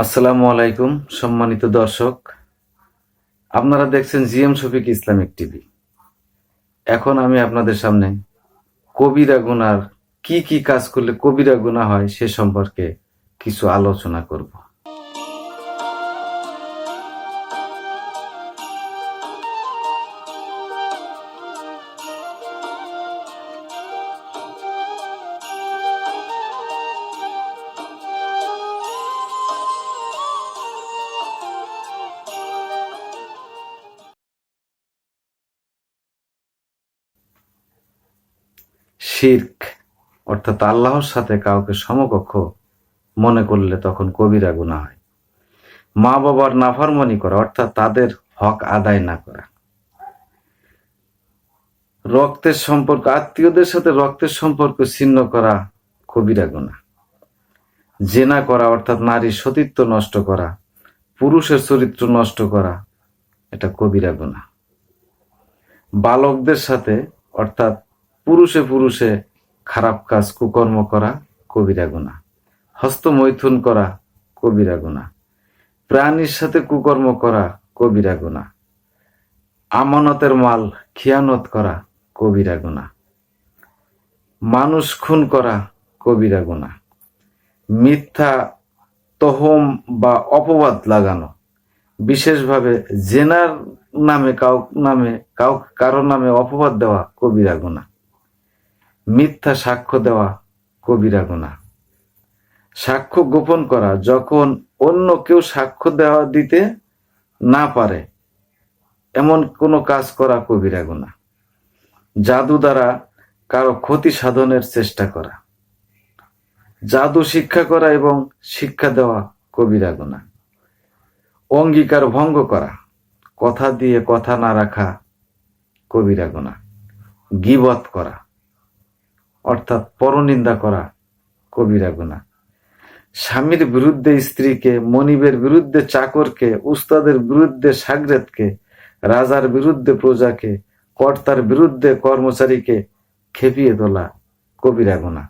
আসসালামু আলাইকুম, সম্মানিত দর্শক। আপনারা দেখছেন জিএম শফিক ইসলামিক টিভি। এখন আমি আপনাদের সামনে কবিরা গুনার কি কি কাজ করলে কবিরা গুনা হয় সে সম্পর্কে কিছু আলোচনা করব। শির্ক, অর্থাৎ আল্লাহর সাথে কাউকে সমকক্ষ মনে করলে তখন কবিরা গুনাহ হয়। মা বাবার নাফরমানি করা, অর্থাৎ তাদের হক আদায় না করা। রক্তের সম্পর্ক, আত্মীয়দের সাথে রক্তের সম্পর্ক ছিন্ন করা কবিরা গুনাহ। জেনা করা, অর্থাৎ নারীর সতীত্ব নষ্ট করা, পুরুষের চরিত্র নষ্ট করা, এটা কবিরা গুনাহ। বালকদের সাথে, অর্থাৎ পুরুষে পুরুষে খারাপ কাজ, কুকর্ম করা, কবিরা গুনাহ হস্তমৈথুন করা, কবিরা গুনাহ প্রাণীর সাথে কুকর্ম করা, কবিরা গুনাহ আমানতের মাল, খিয়ানত করা, কবিরা গুনাহ মানুষ খুন করা, কবিরা গুনাহ মিথ্যা, তহম বা অপবাদ লাগানো। বিশেষভাবে জেনার নামে কাউ নামে কাউ কারও নামে অপবাদ দেওয়া, কবিরা গুনাহ মিথ্যা সাক্ষ্য দেওয়া কবিরা গুনাহ সাক্ষ্য গোপন করা, যখন অন্য কেউ সাক্ষ্য দেওয়া দিতে না পারে, এমন কোনো কাজ করা কবিরা গুনাহ জাদু দ্বারা কারও ক্ষতি সাধনের চেষ্টা করা। জাদু শিক্ষা করা এবং শিক্ষা দেওয়া কবিরা গুনাহ অঙ্গীকার ভঙ্গ করা, কথা দিয়ে কথা না রাখা কবিরা গুনাহ গিবত করা অর্থাৎ পরনিন্দা করা কবিরা গুনাহ স্বামীর বিরুদ্ধে স্ত্রীকে, মনিবের বিরুদ্ধে চাকরকে, উস্তাদের বিরুদ্ধে সাগরেদকে, রাজার বিরুদ্ধে প্রজাকে, কর্তার বিরুদ্ধে কর্মচারীকে খেপিয়ে তোলা কবিরা গুনাহ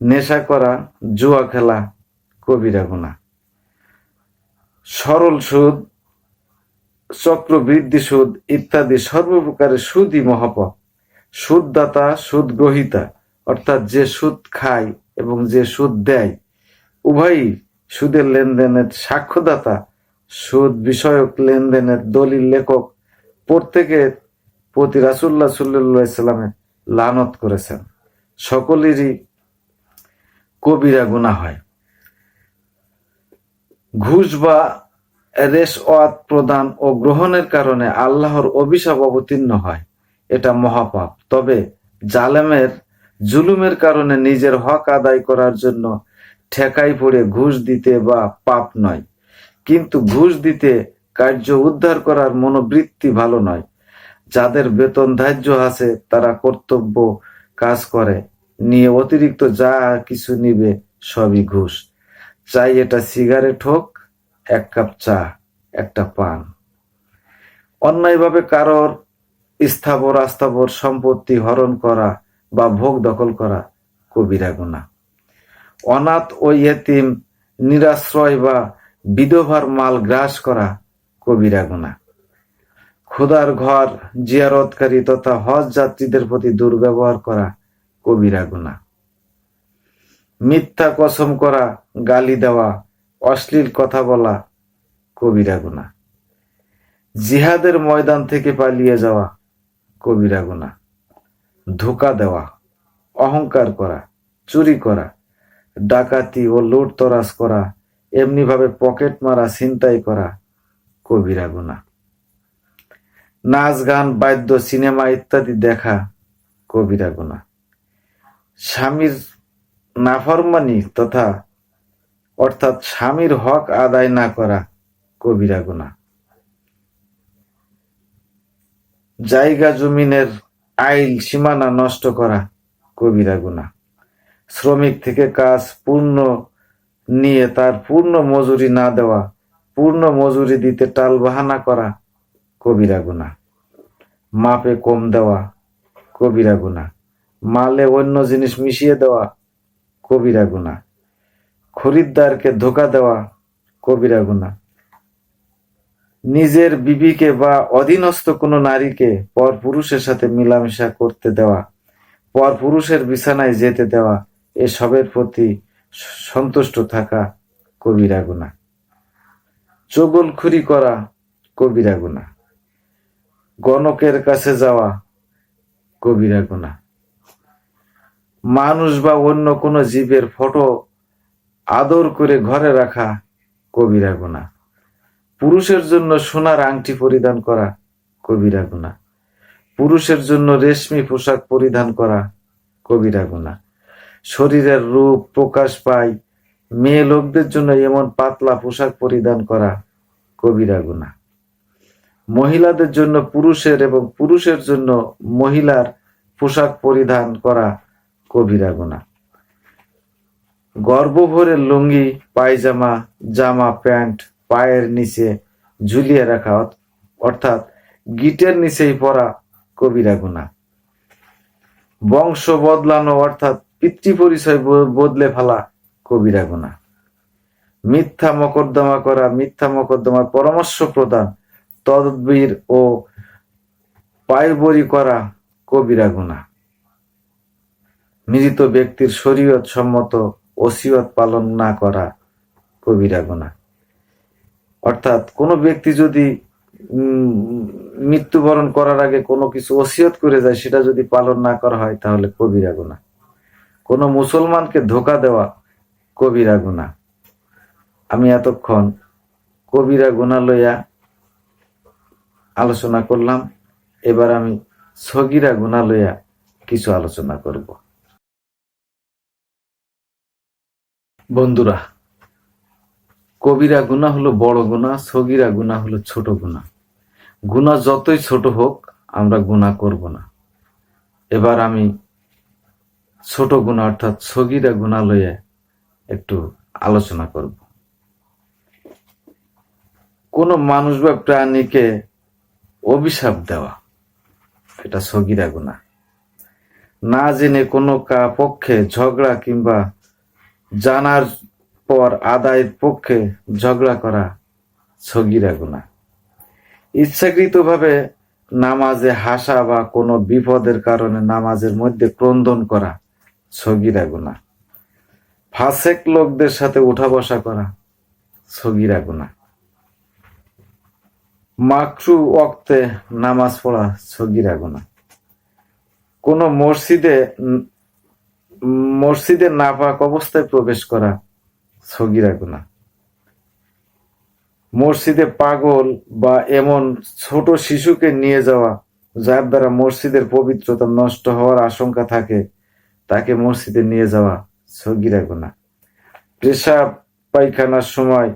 নেশা করা, জুয়া খেলা কবিরা গুনাহ সরল সুদ, চক্রবৃদ্ধি সুদ ইত্যাদি সর্বপ্রকারের সুদই মহাপাপ সুদদাতা সুদ গ্রহিতা অর্থাৎ যে সুদ খায় এবং যে সুদ দেয়, উভয়ই সুদের লেনদেনের সাক্ষ্যদাতা, সুদ বিষয়ক লেনদেনের দলিল লেখক প্রত্যেকের প্রতি রাসুল্লাহ সাল্লাহ সাল্লামে লানত করেছেন। সকলেরই কবিরা গুণা হয়। ঘুষ বা রেশওয়াত প্রদান ও গ্রহণের কারণে আল্লাহর অভিশাপ অবতীর্ণ হয়। এটা মহাপাপ। তবে জালেমের জুলুমের কারণে নিজের হক আদায় করার জন্য ঠেকাই পড়ে ঘুষ দিতে বা পাপ নয়। কিন্তু ঘুষ দিতে কার্য উদ্ধার করার মনোবৃত্তি ভালো নয়। যাদের বেতন ধার্য আছে, তারা কর্তব্য কাজ করে। নিয়ে অতিরিক্ত যা কিছু নিবে সবই ঘুষ। চাই এটা সিগারেট হোক, এক কাপ চা, একটা পান। অন্যায়ভাবে কারোর স্থাবর, আস্থাবর সম্পত্তি হরণ করা বা ভোগ দখল করা কবিরা গুণা অনাথ ও ইয়েতিম, নিরাশ্রয় বা বিধবার মাল গ্রাস করা কবিরা গুণা খুদার ঘর, জিয়ারতকারী তথা হজ যাত্রীদের প্রতি দুর্ব্যবহার করা কবিরা গুণা মিথ্যা কসম করা, গালি দেওয়া, অশ্লীল কথা বলা কবিরা গুণা জিহাদের ময়দান থেকে পালিয়ে যাওয়া কবিরা গুণা ধোকা দেওয়া, অহংকার করা, চুরি করা, ডাকাতি ও লুট তরাস করা, এমনিভাবে পকেট মারা, ছিনতাই করা কবিরা গুণা নাচ গান, বাদ্য, সিনেমা ইত্যাদি দেখা কবিরা গুণা স্বামীর নাফরমানি তথা অর্থাৎ স্বামীর হক আদায় না করা কবিরা গুণা জায়গা জমিনের আইল সীমানা নষ্ট করা কবিরা গুণা শ্রমিক থেকে কাজ পূর্ণ নিয়ে তার পূর্ণ মজুরি না দেওয়া, পূর্ণ মজুরি দিতে টাল বাহানা করা কবিরা গুণা মাপে কম দেওয়া কবিরা গুণা মালে অন্য জিনিস মিশিয়ে দেওয়া কবিরা গুণা খরিদ্দারকে ধোকা দেওয়া কবিরা গুণা নিজের বিবিকে বা অধীনস্থ কোনো নারীকে পর পুরুষের সাথে মিলামেশা করতে দেওয়া, পর পুরুষের বিছানায় যেতে দেওয়া, এসবের প্রতি সন্তুষ্ট থাকা কবিরা গুণা। চগলখুরি করা কবিরা গুণা। গণকের কাছে যাওয়া কবিরা গুণা। মানুষ বা অন্য কোনো জীবের ফটো আদর করে ঘরে রাখা কবিরা গুণা। পুরুষের জন্য সোনার আংটি পরিধান করা কবিরা গুণা। পুরুষের জন্য রেশমি পোশাক পরিধান করা কবিরা গুণা। শরীরের রূপ প্রকাশ পায়, মেয়ে লোকদের জন্য এমন পাতলা পোশাক পরিধান করা কবিরা গুণা। মহিলাদের জন্য পুরুষের এবং পুরুষের জন্য মহিলার পোশাক পরিধান করা কবিরা গুণা। গর্ভভরে লুঙ্গি, পায়জামা, জামা, প্যান্ট পায়ের নিচে ঝুলিয়ে রাখা অর্থাৎ গিটের নিচেই পড়া কবিরা গুণা। বংশ বদলানো অর্থাৎ পিতৃ পরিচয় বদলে ফেলা কবিরা গুণা। মিথ্যা মকদ্দমা করা, মিথ্যা মকদ্দমার পরামর্শ প্রদান, তদবির ও পায়বরি করা কবিরা গুণা। মৃত ব্যক্তির শরীয়ত সম্মত ওসিয়ত পালন না করা কবিরা গুণা। অর্থাৎ কোনো ব্যক্তি যদি মৃত্যুবরণ করার আগে কোনো কিছু ওসিয়ত করে যায়, সেটা যদি পালন না করা হয়, তাহলে কবিরা গুণা কোনো মুসলমানকে ধোকা দেওয়া কবিরা গুণা আমি এতক্ষণ কবিরা গুণা লইয়া আলোচনা করলাম, এবার আমি সগিরা গুণা লইয়া কিছু আলোচনা করব। বন্ধুরা কবিরা গুণা হলো বড় গুণা সগিরা গুণা হলো ছোট গুণা গুণা যতই ছোট হোক, আমরা গুণা করব না। এবার আমি ছোট গুণা অর্থাৎ সগিরা গুণা লইয়া একটু আলোচনা করব। কোনো মানুষ বা প্রাণীকে অভিশাপ দেওয়া, এটা সগিরা গুণা না জেনে কোনো কা পক্ষে ঝগড়া কিংবা জানার পর আদায়ের পক্ষে ঝগড়া করা সগিরা গুণা। ইচ্ছাকৃতভাবে নামাজে হাসা বা কোনো বিপদের কারণে নামাজের মধ্যে ক্রন্দন করা সগিরা গুণা। ফাসেক লোকদের সাথে উঠা বসা করা সগিরা গুণা। মাকরু অক্তে নামাজ পড়া সগিরা গুণা। কোন মসজিদে মসজিদে নাপাক অবস্থায় প্রবেশ করা সগিরা মসজিদে পাগল বা এমন ছোট শিশুকে নিয়ে যাওয়া, যার দ্বারা মসজিদের পবিত্রতা নষ্ট হওয়ার আশঙ্কা থাকে, তাকে মসজিদে নিয়ে যাওয়া সগিরা গুণা পেশাব পায়খানার সময়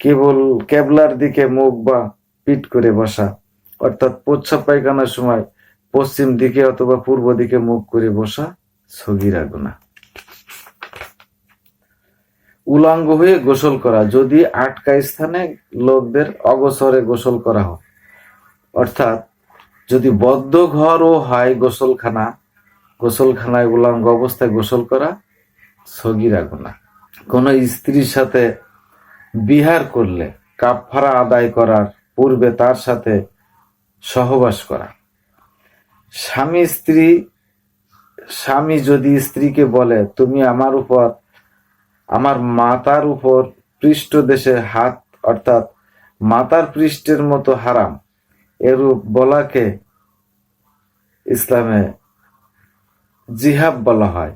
কেবল কেবলার দিকে মুখ বা পিট করে বসা, অর্থাৎ প্রচ্ছাব পায়খানার সময় পশ্চিম দিকে অথবা পূর্ব দিকে মুখ করে বসা সগিরা উলাঙ্গ হয়ে গোসল করা, যদি আটকা স্থানে লোকদের অগসরে গোসল করা হয়। অর্থাৎ যদি বদ্ধ ঘরও হয় গোসলখানা গোসলখানায় উলাঙ্গ অবস্থায় গোসল করা সগিরা গুণা কোন স্ত্রীর সাথে বিহার করলে কাফারা আদায় করার পূর্বে তার সাথে সহবাস করা। স্বামী স্ত্রী, স্বামী যদি স্ত্রীকে বলে, তুমি আমার উপর আমার মাতার উপর পৃষ্ঠ দেশে হাত, অর্থাৎ মাতার পৃষ্ঠের মতো হারাম। এরূপ বলাকে ইসলামে জিহাব বলা হয়।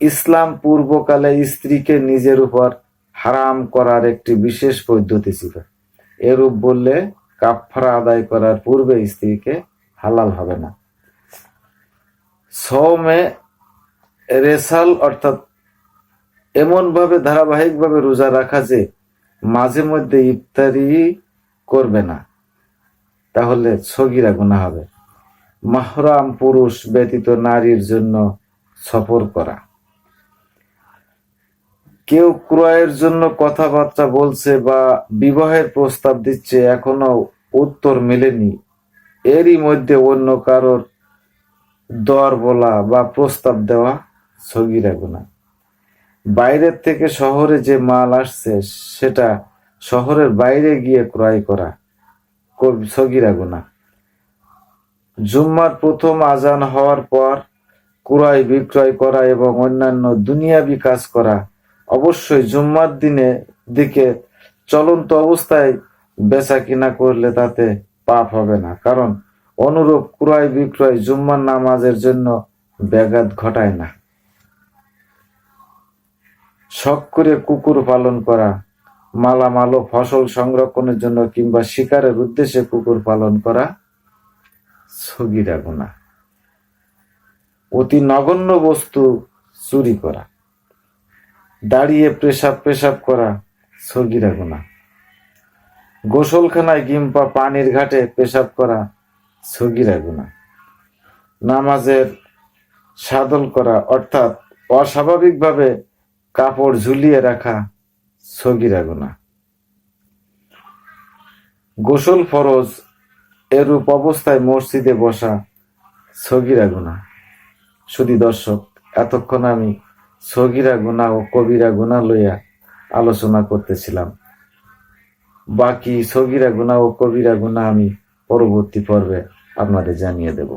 ইসলাম পূর্বকালে স্ত্রীকে নিজের উপর হারাম করার একটি বিশেষ পদ্ধতি ছিল। এরূপ বললে কাফারা আদায় করার পূর্বে স্ত্রীকে হালাল হবে না। সৌমে রেসাল, অর্থাৎ এমন ভাবে ধারাবাহিকভাবে রোজা রাখা যে মাঝে মধ্যে ইফতারি করবে না, তাহলে সগিরা গুণা হবে। মাহরাম পুরুষ ব্যতীত নারীর জন্য সফর করা। কেউ ক্রয়ের জন্য কথাবার্তা বলছে বা বিবাহের প্রস্তাব দিচ্ছে, এখনও উত্তর মেলেনি। এরই মধ্যে অন্য কারোর দর বলা বা প্রস্তাব দেওয়া সগিরা গুণা বাইরের থেকে শহরে যে মাল আসছে, সেটা শহরের বাইরে গিয়ে ক্রয় করা সগিরা গুনাহ। জুম্মার প্রথম আজান হওয়ার পর ক্রয় বিক্রয় করা এবং অন্যান্য দুনিয়াবি কাজ করা অবশ্যই জুম্মার দিনে দিকে চলন্ত অবস্থায় বেচা কিনা করলে তাতে পাপ হবে না। কারণ অনুরূপ ক্রয় বিক্রয় জুম্মার নামাজের জন্য ব্যাঘাত ঘটায় না। শখ করে কুকুর পালন করা মালামাল ও ফসল সংরক্ষণের জন্য কিংবা শিকারের উদ্দেশ্যে কুকুর পালন করা সগিরা গুনাহ অতি নগণ্য বস্তু চুরি করা, দাঁড়িয়ে পেশাব পেশাব করা সগিরা গুনাহ গোসলখানায় কিংবা পানির ঘাটে পেশাব করা সগিরা গুনাহ নামাজের সাদল করা, অর্থাৎ অস্বাভাবিকভাবে কাপড় ঝুলিয়ে রাখা সগিরা গুনাহ গোসল ফরজ এরূপ অবস্থায় মসজিদে বসা সগিরা গুনাহ শুধু দর্শক, এতক্ষণ আমি সগিরা গুনাহ ও কবিরা গুনাহ লইয়া আলোচনা করতেছিলাম। বাকি সগিরা গুনাহ ও কবিরা গুনাহ আমি পরবর্তী পর্বে আপনাদের জানিয়ে দেব।